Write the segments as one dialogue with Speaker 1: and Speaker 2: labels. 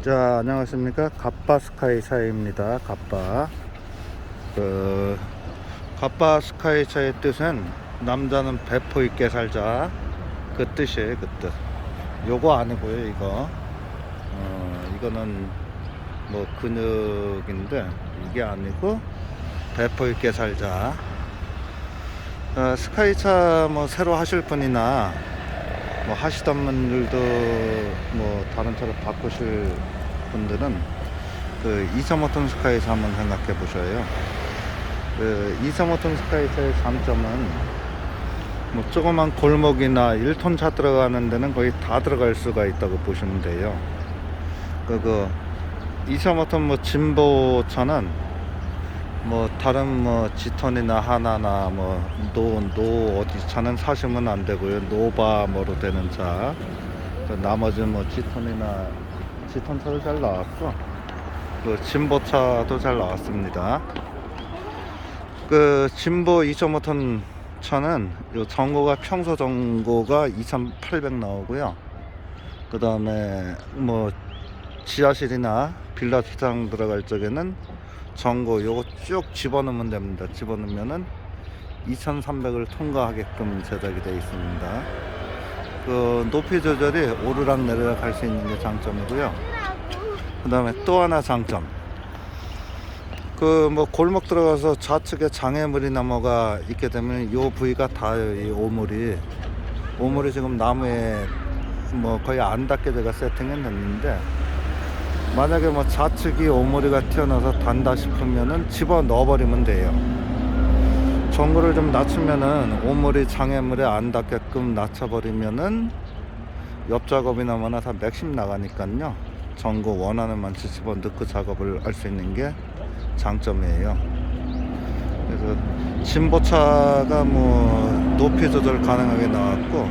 Speaker 1: 자 안녕하십니까? 갑바 스카이 차입니다. 갑바. 그 갑바 스카이 차의 뜻은 남자는 배포 있게 살자. 그 뜻이에요 그뜻. 요거 아니고요 이거. 어 이거는 뭐 근육인데 이게 아니고 배포 있게 살자. 어, 스카이차 뭐 새로 하실 분이나 뭐 하시던 분들도 뭐 다른 차로 바꾸실 분들은 그 2.5톤 스카이차 한번 생각해 보셔요. 그 2.5톤 스카이차의 장점은 뭐 조그만 골목이나 1톤 차 들어가는 데는 거의 다 들어갈 수가 있다고 보시면 돼요. 그, 그 2.5톤 뭐 진보 차는 뭐 다른 뭐 지턴이나 하나나 뭐노노 어디 차는 사시면 안 되고요. 노바 뭐로 되는 차. 그 나머지 뭐 지턴이나 지턴 차도 잘 나왔고 그 진보 차도 잘 나왔습니다. 그 진보 2.5톤 차는 요 전고가 평소 전고가 2,800 나오고요. 그 다음에 뭐 지하실이나 빌라 주차장 들어갈 적에는 전고 요거 쭉 집어넣으면 됩니다. 집어넣으면은 2300을 통과하게끔 제작이 되어 있습니다. 그 높이 조절이 오르락 내리락 할 수 있는 게 장점이고요. 그 다음에 또 하나 장점. 그 뭐 골목 들어가서 좌측에 장애물이나 뭐가 있게 되면 요 부위가 닿아요. 이 오물이. 오물이 지금 나무에 뭐 거의 안 닿게 제가 세팅해 놨는데 만약에 뭐 좌측이 오머리가 튀어나와서 단다 싶으면은 집어 넣어버리면 돼요. 전구를 좀 낮추면은 오머리 장애물에 안 닿게끔 낮춰버리면은 옆 작업이나 뭐나 다 맥심 나가니까요. 전구 원하는 만치 집어 넣고 작업을 할 수 있는 게 장점이에요. 그래서 진보차가 뭐 높이 조절 가능하게 나왔고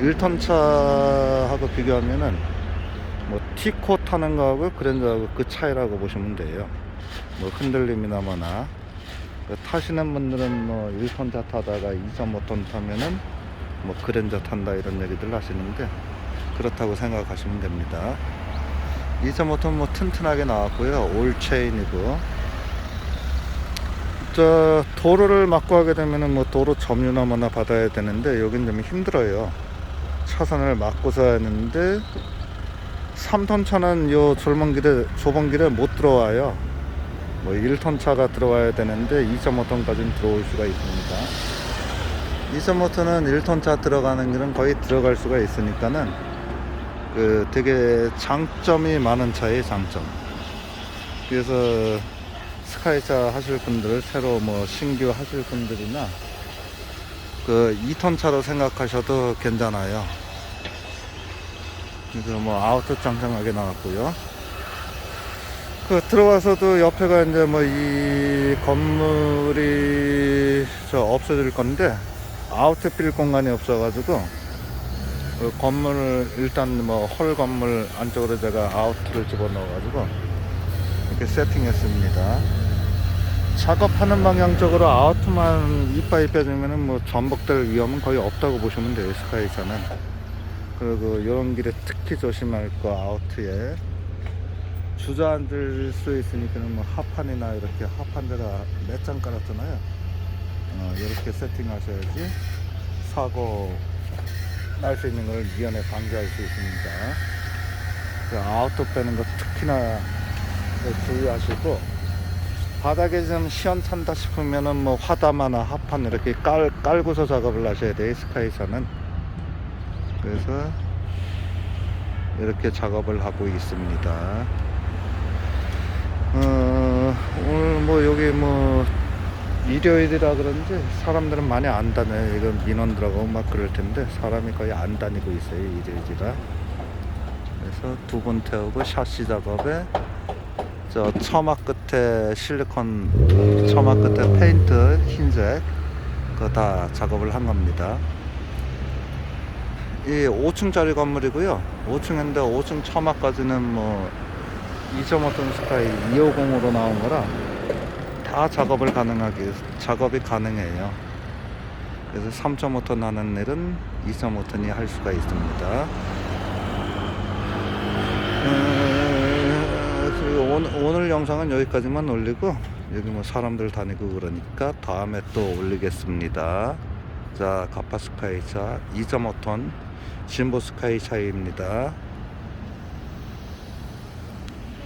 Speaker 1: 1톤 차하고 비교하면은 뭐 티코 타는 거하고 그랜저하고 그 차이라고 보시면 돼요. 뭐 흔들림이나 뭐나 그 타시는 분들은 뭐 1톤 차 타다가 2.5톤 타면은 뭐 그랜저 탄다 이런 얘기들 하시는데 그렇다고 생각하시면 됩니다. 2.5톤 뭐 튼튼하게 나왔고요. 올 체인이고 저 도로를 막고 하게 되면은 뭐 도로 점유나 뭐나 받아야 되는데 여긴 좀 힘들어요. 차선을 막고서 하는데 3톤 차는 요 좁은 길에 좁은 길에 못 들어와요. 뭐 1톤 차가 들어와야 되는데 2.5톤까지는 들어올 수가 있습니다. 2.5톤은 1톤 차 들어가는 길은 거의 들어갈 수가 있으니까는 그 되게 장점이 많은 차의 장점. 그래서 스카이차 하실 분들 새로 뭐 신규 하실 분들이나 그 2톤 차로 생각하셔도 괜찮아요. 그래서 뭐 아우터 짱짱하게 나왔고요. 그 들어와서도 옆에가 이제 뭐 이 건물이 저 없어질 건데 아우터 빌 공간이 없어가지고 그 건물을 일단 뭐헐 건물 안쪽으로 제가 아우트를 집어넣어가지고 이렇게 세팅했습니다. 작업하는 방향 쪽으로 아우트만 이빠이 빼주면은 뭐 전복될 위험은 거의 없다고 보시면 돼요 스카이차는. 그리고 이런 길에 특히 조심할 거 아우트에 주저앉을 수 있으니까는 뭐 하판이나 이렇게 하판대가 몇 장 깔았잖아요. 어, 이렇게 세팅하셔야지 사고 날 수 있는 걸 미연에 방지할 수 있습니다. 그 아우트 빼는 거 특히나 주의하시고 바닥에 좀 시원찬다 싶으면은 뭐 화담하나 하판 이렇게 깔, 깔고서 작업을 하셔야 돼요 스카이차는 그래서 이렇게 작업을 하고 있습니다. 어, 오늘 뭐 여기 뭐 일요일이라 그런지 사람들은 많이 안 다녀요. 이건 민원 들어가고 막 그럴 텐데 사람이 거의 안 다니고 있어요. 일요일이라. 그래서 두 번 태우고 샤시 작업에 저 처마 끝에 실리콘 처마 끝에 페인트 흰색 그거 다 작업을 한 겁니다. 이 5층짜리 건물이고요. 5층인데 5층 처마까지는 뭐 2.5톤 스카이 250으로 나온 거라 다 작업을 가능하게 작업이 가능해요. 그래서 3.5톤 하는 일은 2.5톤이 할 수가 있습니다. 음, 어, 오늘 영상은 여기까지만 올리고 여기 뭐 사람들 다니고 그러니까 다음에 또 올리겠습니다. 자 가파스카이차 2.5톤 신보스카이 차이입니다.